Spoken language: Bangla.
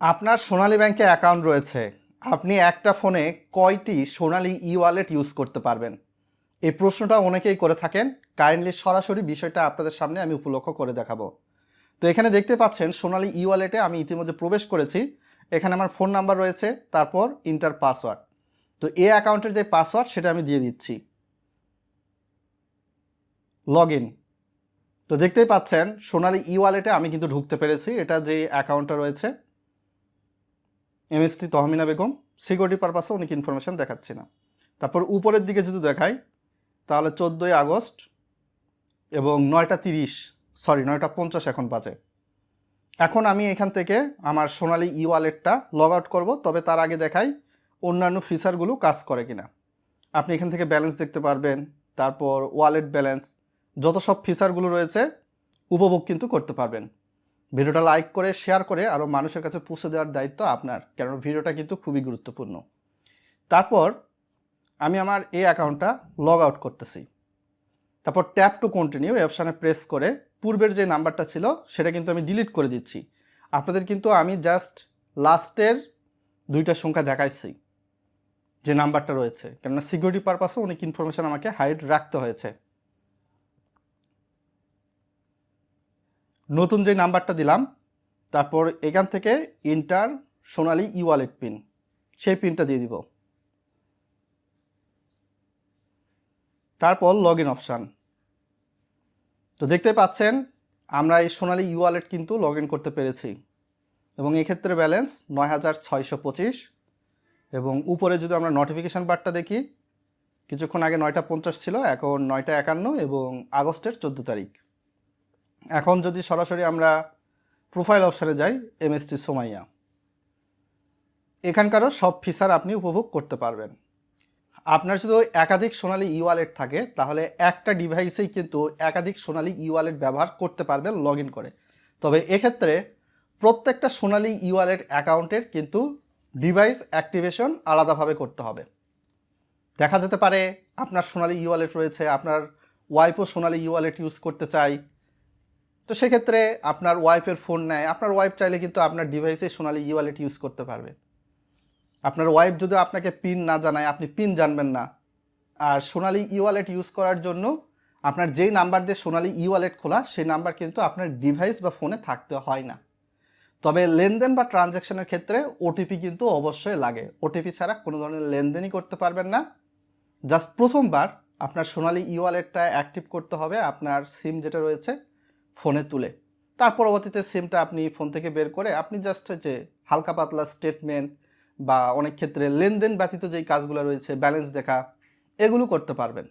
আপনার সোনালী ব্যাংকে অ্যাকাউন্ট রয়েছে। আপনি একটা ফোনে কয়টি সোনালী ই ওয়ালেট ইউজ করতে পারবেন? এই প্রশ্নটা অনেকেই করে থাকেন। কাইন্ডলি সরাসরি বিষয়টা আপনাদের সামনে আমি উপলক্ষ করে দেখাবো। তো এখানে দেখতে পাচ্ছেন, সোনালী ই ওয়ালেটে আমি ইতিমধ্যে প্রবেশ করেছি। এখানে আমার ফোন নাম্বার রয়েছে, তারপর ইন্টার পাসওয়ার্ড। তো এ অ্যাকাউন্টের যে পাসওয়ার্ড, সেটা আমি দিয়ে দিচ্ছি। লগ ইন তো দেখতেই পাচ্ছেন, সোনালী ই ওয়ালেটে আমি কিন্তু ঢুকতে পেরেছি। এটা যে অ্যাকাউন্টটা রয়েছে এমএসটি তহমিনা বেগম সিকিউরিটি পারপাসে অনেক ইনফরমেশান দেখাচ্ছি না। তারপর উপরের দিকে যদি দেখাই, তাহলে চোদ্দোই আগস্ট এবং নয়টা তিরিশ সরি নয়টা পঞ্চাশ এখন বাজে। এখন আমি এখান থেকে আমার সোনালী ই ওয়ালেটটা লগ আউট করব, তবে তার আগে দেখাই অন্যান্য ফিচারগুলো কাজ করে কিনা। আপনি এখান থেকে ব্যালেন্স দেখতে পারবেন, তারপর ওয়ালেট ব্যালেন্স যত সব ফিচারগুলো রয়েছে, উপভোগ কিন্তু করতে পারবেন। ভিডিওটা লাইক করে, শেয়ার করে আরও মানুষের কাছে পৌঁছে দেওয়ার দায়িত্ব আপনার কারণ ভিডিওটা কিন্তু খুবই গুরুত্বপূর্ণ। তারপর আমি আমার এই অ্যাকাউন্টটা লগ আউট করতেছি। তারপর ট্যাপ টু কন্টিনিউ অপশানে প্রেস করে পূর্বের যে নাম্বারটা ছিল সেটা কিন্তু আমি ডিলিট করে দিচ্ছি। আপনাদের কিন্তু আমি জাস্ট লাস্টের দুইটা সংখ্যা দেখাইছি যে নাম্বারটা রয়েছে। কেননা সিকিউরিটি পারপাসে অনেক ইনফরমেশান আমাকে হাইড রাখতে হয়েছে। নতুন যে নাম্বারটা দিলাম, তারপর এখান থেকে enter Sonali e wallet pin সেই পিনটা দিয়ে দিব। তারপর লগ ইন অপশান তো দেখতে পাচ্ছেন, আমরা এই সোনালি ই ওয়ালেট কিন্তু লগ ইন করতে পেরেছি। এবং এক্ষেত্রে ব্যালেন্স নয় হাজার ছয়শো পঁচিশ। এবং উপরে যদি আমরা নোটিফিকেশান বারটা দেখি, কিছুক্ষণ আগে নয়টা পঞ্চাশ ছিল, এখন নয়টা একান্ন এবং আগস্টের চোদ্দ তারিখ। এখন যদি সরাসরি আমরা প্রোফাইল অপশানে যাই এমএসটি সোমাইয়া এখানকারও সব ফিচার আপনি উপভোগ করতে পারবেন। আপনার যদি একাধিক সোনালি ই ওয়ালেট থাকে, তাহলে একটা ডিভাইসেই কিন্তু একাধিক সোনালি ই ওয়ালেট ব্যবহার করতে পারবেন লগ করে। তবে এক্ষেত্রে প্রত্যেকটা সোনালী ই ওয়ালেট অ্যাকাউন্টের কিন্তু ডিভাইস অ্যাক্টিভেশন আলাদাভাবে করতে হবে। দেখা যেতে পারে আপনার সোনালী ই ওয়ালেট রয়েছে, আপনার ওয়াইফও সোনালী ই ওয়ালেট ইউজ করতে চাই তো সেক্ষেত্রে আপনার ওয়াইফের ফোন নেয়। আপনার ওয়াইফ চাইলে কিন্তু আপনার ডিভাইসে সোনালি ই ওয়ালেট ইউজ করতে পারবে। আপনার ওয়াইফ যদি আপনাকে পিন না জানায়, আপনি পিন জানবেন না। আর সোনালি ই ওয়ালেট ইউজ করার জন্য আপনার যেই নাম্বার দিয়ে সোনালি ই ওয়ালেট খোলা, সেই নাম্বার কিন্তু আপনার ডিভাইস বা ফোনে থাকতে হয় না। তবে লেনদেন বা ট্রানজ্যাকশনের ক্ষেত্রে ওটিপি কিন্তু অবশ্যই লাগে। ওটিপি ছাড়া কোনো ধরনের লেনদেনই করতে পারবেন না। জাস্ট প্রথমবার আপনার সোনালি ই ওয়ালেটটা অ্যাক্টিভ করতে হবে। আপনার সিম যেটা রয়েছে ফোনে তুলে। তার পরবর্তীতে সিমটা আপনি ফোন থেকে বের করে আপনি জাস্ট যে হালকা পাতলা স্টেটমেন্ট বা অনেক ক্ষেত্রে লেনদেন ব্যতীত যেই কাজগুলো রয়েছে ব্যালেন্স দেখা, এগুলো করতে পারবেন।